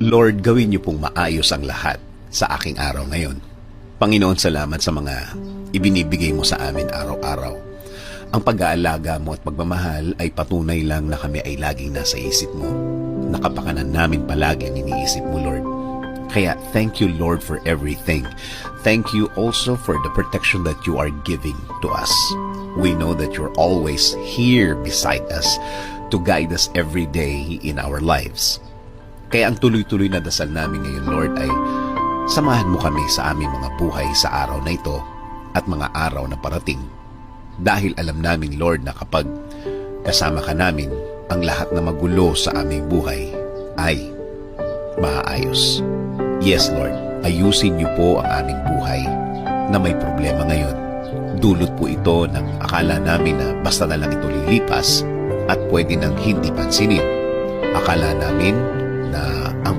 Lord, gawin niyo pong maayos ang lahat sa aking araw ngayon. Panginoon, salamat sa mga ibinibigay mo sa amin araw-araw. Ang pag-aalaga mo at pagmamahal ay patunay lang na kami ay laging nasa isip mo. Nakapakanan namin palagi ang iniisip mo, Lord. Kaya thank you, Lord, for everything. Thank you also for the protection that you are giving to us. We know that you're always here beside us to guide us every day in our lives. Kaya ang tuloy-tuloy na dasal namin ngayon, Lord, ay samahan mo kami sa aming mga buhay sa araw na ito at mga araw na parating. Dahil alam namin, Lord, na kapag kasama ka namin, ang lahat na magulo sa aming buhay ay maayos. Yes, Lord, ayusin niyo po ang aming buhay na may problema ngayon. Dulot po ito ng akala namin na basta na lang ito lilipas at pwede nang hindi pansinin. Akala namin na ang